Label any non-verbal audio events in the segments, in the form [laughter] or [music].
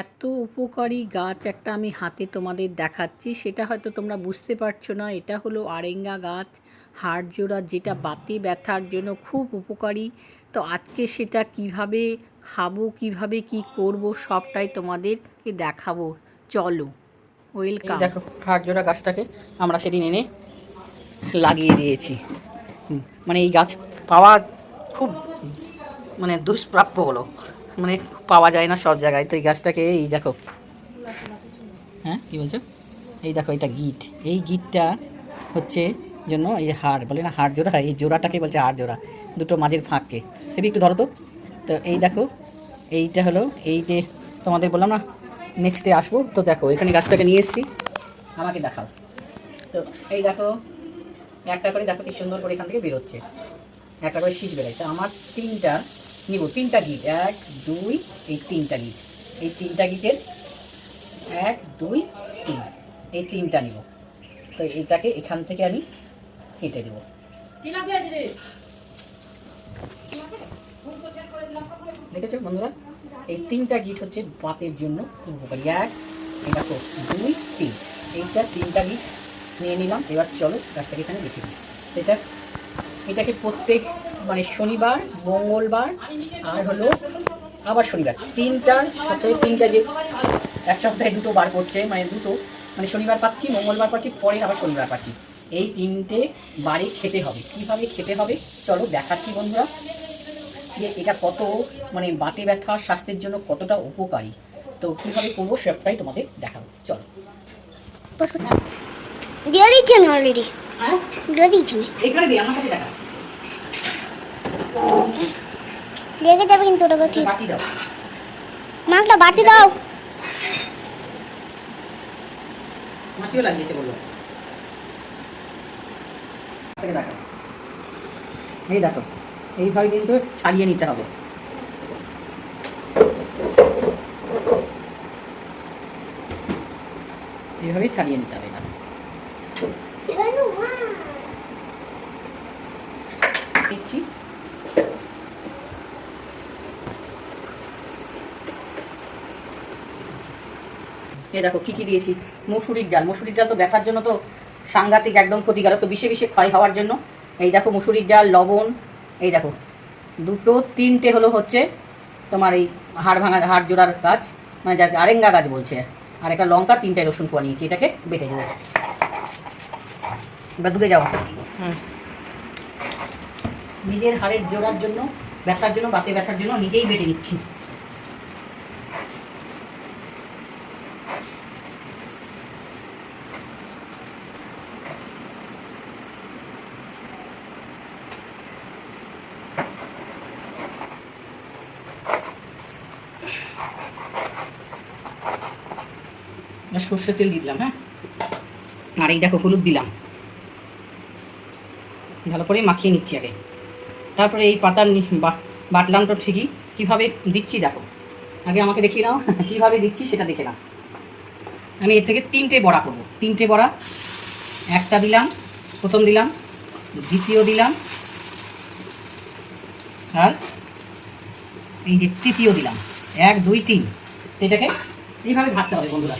এত উপকারী গাছ একটা আমি হাতে তোমাদের দেখাচ্ছি সেটা হয়তো তোমরা বুঝতে পারছ না। এটা হলো আরেঙ্গা গাছ হাড় জোড়া যেটা বাতে ব্যথার জন্য খুব উপকারী। তো আজকে সেটা কীভাবে খাব কীভাবে কি করব সবটাই তোমাদেরকে দেখাবো। চলো ওয়েলকাম। দেখো হাড় জোড়া গাছটাকে আমরা সেদিন এনে লাগিয়ে দিয়েছি। মানে এই গাছ পাওয়া খুব মানে দুষ্প্রাপ্য হলো। মানে পাওয়া যায় না সব জায়গায়। তো এই গাছটাকে এই দেখো। হ্যাঁ কী বলছো? এই দেখো, এটা গিট। এই গিটটা হচ্ছে জন্য এই হাড়, বলে না হাড় জোড়া? এই জোড়াটাকে বলছে হাড় জোড়া। দুটো মাঝের ফাঁককে সেটি একটু ধরো তো। তো এই দেখো, এইটা হলো, এই যে তোমাদের বললাম না নেক্সটে আসব। তো দেখো, এখানে গাছটাকে নিয়ে এসেছি। আমাকে দেখাও। তো এই দেখো, একটা করে দেখো কি সুন্দর করে এখান থেকে বেরোচ্ছে। একটা করে শীত বেরোয়। তো আমার তিনটা নিব। তিনটা গিট এক দুই এই তিনটা গিট এই তিনটা গিটের এক দুই তিন। এই তিনটা নিব। তো এটাকে এখান থেকে আমি কেটে দেবো। দেখেছ বন্ধুরা? এই তিনটা গিট হচ্ছে বাতের জন্য খুব উপকারী। এক দেখো দুই তিন। এইটা তিনটা গিট নিয়ে নিলাম। এবার চলো গাছটাকে এখানে রেখে দিই। এটা এটাকে প্রত্যেক মানে শনিবার, মঙ্গলবার আর হলো আবার শনিবার। তিনটা, সপ্তাহে তিনটা যে এক সপ্তাহে দুটো বার করছে মানে দুটো মানে শনিবার পাচ্ছি, মঙ্গলবার পাচ্ছি পরে আবার শনিবার পাচ্ছি। এই তিনটে বারে খেতে হবে। কীভাবে খেতে হবে? চলো দেখাচ্ছি বন্ধুরা যে এটা কত মানে বাতে ব্যথা, স্বাস্থ্যের জন্য কতটা উপকারী। তো কীভাবে করব সবটাই তোমাদের দেখাবো। চলো। অলরেডি হ্যাঁ? এখানে দিই আমার কাছে দেখা। লেগে যাবে কিন্তু ওটা বলছি বাটি দাও। মাংটা বাটি দাও। মাছিও লাগিয়েছে বলল। দেখো। এই দেখো এইভাবে কিন্তু ছাড়িয়ে নিতে হবে। এইভাবেই ছাড়িয়ে নিতে হবে এটা দিচ্ছি এ দেখো কী কী দিয়েছি? মুসুরির ডাল। মুসুরির ডাল তো ব্যথার জন্য তো সাংঘাতিক একদম ক্ষতিকারক তো বিষে বিষে ক্ষয় হওয়ার জন্য। এই দেখো মুসুরির ডাল লবণ এই দেখো দুটো তিনটে হলো হচ্ছে তোমার এই হাড় ভাঙা হাড় জোড়ার গাছ মানে যাকে আরেঙ্গা গাছ বলছে। আর একটা লঙ্কা তিনটে রসুন কোয়া নিয়েছি এটাকে বেটে দেবো এবার দুটো যাওয়া। নিজের হাড়ের জোড়ার জন্য ব্যথার জন্য বাতে ব্যথার জন্য নিজেই বেটে নিচ্ছি। এবার সর্ষের তেল দিলাম হ্যাঁ? আর এই দেখো হলুদ দিলাম। ভালো করে মাখিয়ে নিচ্ছি আগে। তারপরে এই পাতা নি- বা- বাটলাম তো ঠিকই কীভাবে দিচ্ছি দেখো। আগে আমাকে দেখিয়ে নাও, [laughs] কীভাবে দিচ্ছি সেটা দেখে নাও। আমি এর থেকে তিনটে বড়া করব। তিনটে বড়া, একটা দিলাম, প্রথম দিলাম, দ্বিতীয় দিলাম, আর এই যে তৃতীয় দিলাম। এক, দুই, তিন। এটাকে এইভাবে ভাজতে হবে বন্ধুরা।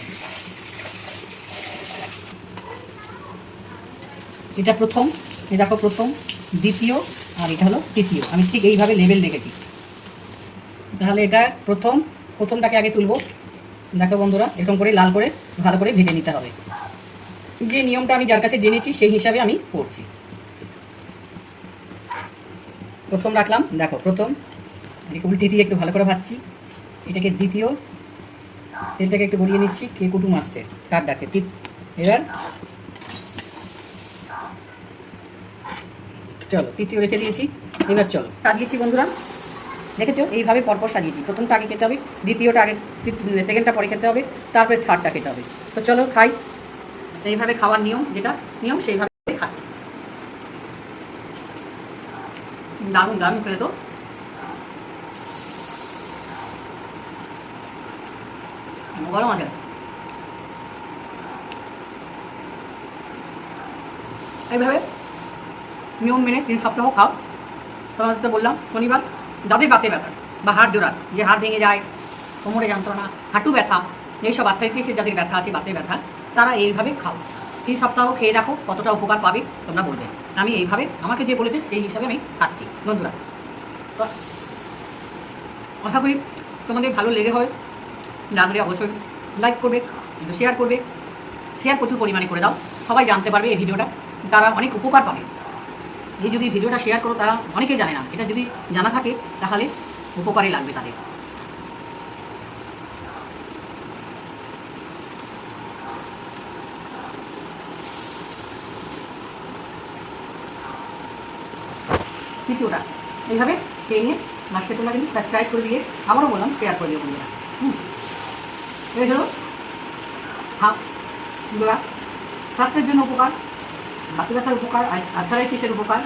এটা প্রথম এটা দেখো প্রথম, দ্বিতীয়, আর এটা হলো তৃতীয়। আমি ঠিক এইভাবে লেভেল রেখেছি তাহলে এটা প্রথম, প্রথমটাকে আগে তুলব। দেখো বন্ধুরা, এরকম করে লাল করে, ভালো করে ভেজে নিতে হবে। যে নিয়মটা আমি যার কাছে জেনেছি, সেই হিসাবে আমি করছি। প্রথম রাখলাম, দেখো প্রথম উল্টে দিয়ে একটু ভালো করে ভাজছি। এটাকে দ্বিতীয়, তেলটাকে একটু গড়িয়ে নিচ্ছি, কে কুটুম আসছে কাক ডাকছে এবার চলো। তৃতীয় রেখে দিয়েছি। এবার চলো। সাজিয়েছি বন্ধুরা। দেখেছ? এইভাবে পরপর সাজিয়েছি। প্রথমটা আগে খেতে হবে, দ্বিতীয়টা আগে, সেকেন্ডটা পরে খেতে হবে, তারপরে থার্ডটা খেতে হবে। তো চলো, খাই। এইভাবে খাওয়ার নিয়ম যেটা, নিয়ম সেইভাবে খাচ্ছি। দারুণ দারুণ খেলে তো। গরম আছে। এইভাবে নিয়ম মেনে তিন সপ্তাহ খাও। তোমাদের বললাম, শনিবার যাদের বাতে ব্যথা বা হাড় জোড়া যে হাড় ভেঙে যায়, কোমরে যন্ত্রণা, হাঁটু ব্যথা, এইসব আর্থাইটিসের যাদের ব্যথা আছে বাতের ব্যথা, তারা এইভাবে খাও। তিন সপ্তাহ খেয়ে দেখো কতটা উপকার পাবে, তোমরা বলবে। আমি এইভাবে, আমাকে যে বলেছে সেই হিসাবে আমি খাচ্ছি। বন্ধুরা, আশা করি তোমাদের ভালো লেগে হয় লাগলে অবশ্যই লাইক করবে শেয়ার করবে শেয়ার প্রচুর পরিমাণে করে দাও। সবাই জানতে পারবে এই ভিডিওটা, তারা অনেক উপকার পাবে। এই যদি ভিডিওটা শেয়ার করো, তারা অনেকে জানে না। এটা যদি জানা থাকে, তাহলে উপকারে লাগবে তাদের। তৃতীয়টা, এইভাবে খেয়ে নিয়ে লাস্টে তোমরা কিন্তু সাবস্ক্রাইব করে দিয়ে আবারও বললাম শেয়ার করে দিও বন্ধুরা। হুম। এই হলো হাফ বন্ধুরা জন্য উপকার। বাকি ব্যথার উপকার আর্থারাইটিসের উপকার